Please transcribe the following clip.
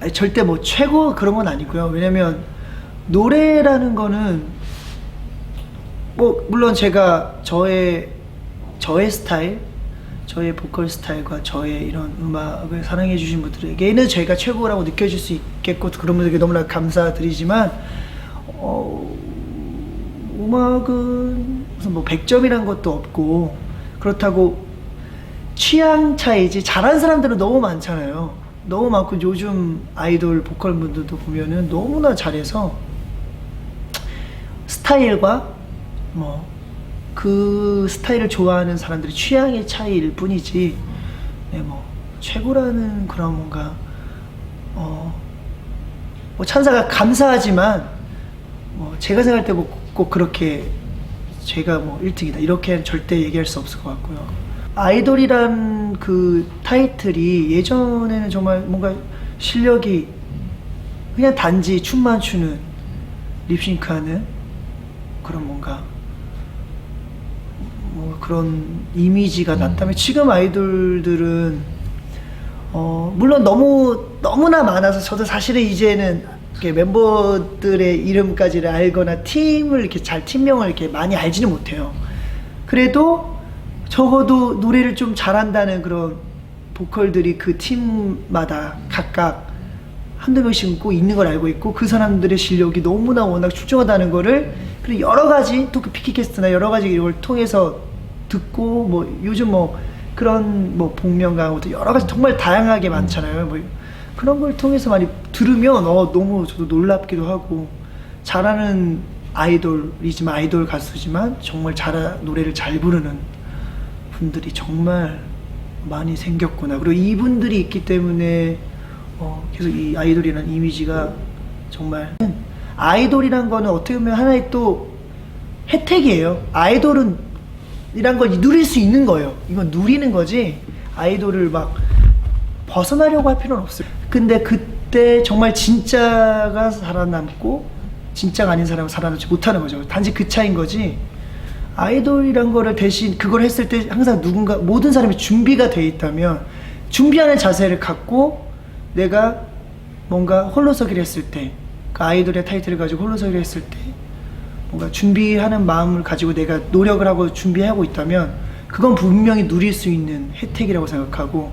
아니, 절대 뭐 최고 그런 건 아니고요. 왜냐면 노래라는 거는 뭐 물론 제가 저의 저의 스타일, 저의 보컬 스타일과 저의 이런 음악을 사랑해 주신 분들에게는 제가 최고라고 느껴질 수 있겠고 그런 분들에게 너무나 감사드리지만 어, 음악은 무슨 뭐 100점이란 것도 없고 그렇다고 취향 차이지 잘하는 사람들은 너무 많잖아요. 너무 많고 요즘 아이돌 보컬 분들도 보면은 너무나 잘해서 스타일과 뭐 그 스타일을 좋아하는 사람들의 취향의 차이일 뿐이지 네, 뭐 최고라는 그런 뭔가 어, 뭐 찬사가 감사하지만 뭐 제가 생각할 때꼭꼭 그렇게 제가 뭐 1등이다 이렇게 절대 얘기할 수 없을 것 같고요. 아이돌이란 그 타이틀이 예전에는 정말 뭔가 실력이 그냥 단지 춤만 추는 립싱크하는 그런 뭔가 뭐 그런 이미지가 났다면 지금 아이돌들은 어 물론 너무 너무나 많아서 저도 사실은 이제는 멤버들의 이름까지를 알거나 팀을 이렇게 잘 팀명을 이렇게 많이 알지는 못해요. 그래도 적어도 노래를 좀 잘한다는 그런 보컬들이 그 팀마다 각각 한두 명씩 꼭 있는 걸 알고 있고 그 사람들의 실력이 너무나 워낙 출중하다는 거를 그리고 여러 가지 또 그 피키캐스트나 여러 가지 이걸 통해서 듣고 뭐 요즘 뭐 그런 뭐 복면가왕도 여러 가지 정말 다양하게 많잖아요. 뭐 그런 걸 통해서 많이 들으면 어 너무 저도 놀랍기도 하고 잘하는 아이돌이지만 아이돌 가수지만 정말 잘 노래를 잘 부르는 분들이 정말 많이 생겼구나. 그리고 이분들이 있기 때문에 어, 계속 이 아이돌이라는 이미지가 정말 아이돌이란 거는 어떻게 보면 하나의 또 혜택이에요. 아이돌은 이란 걸 누릴 수 있는 거예요. 이건 누리는 거지. 아이돌을 막 벗어나려고 할 필요는 없어요. 근데 그때 정말 진짜가 살아남고 진짜가 아닌 사람은 살아남지 못하는 거죠. 단지 그 차인 거지. 아이돌이란 거를 대신 그걸 했을 때 항상 누군가 모든 사람이 준비가 돼 있다면 준비하는 자세를 갖고 내가 뭔가 홀로서기를 했을 때 그 아이돌의 타이틀을 가지고 홀로서기를 했을 때 뭔가 준비하는 마음을 가지고 내가 노력을 하고 준비하고 있다면 그건 분명히 누릴 수 있는 혜택이라고 생각하고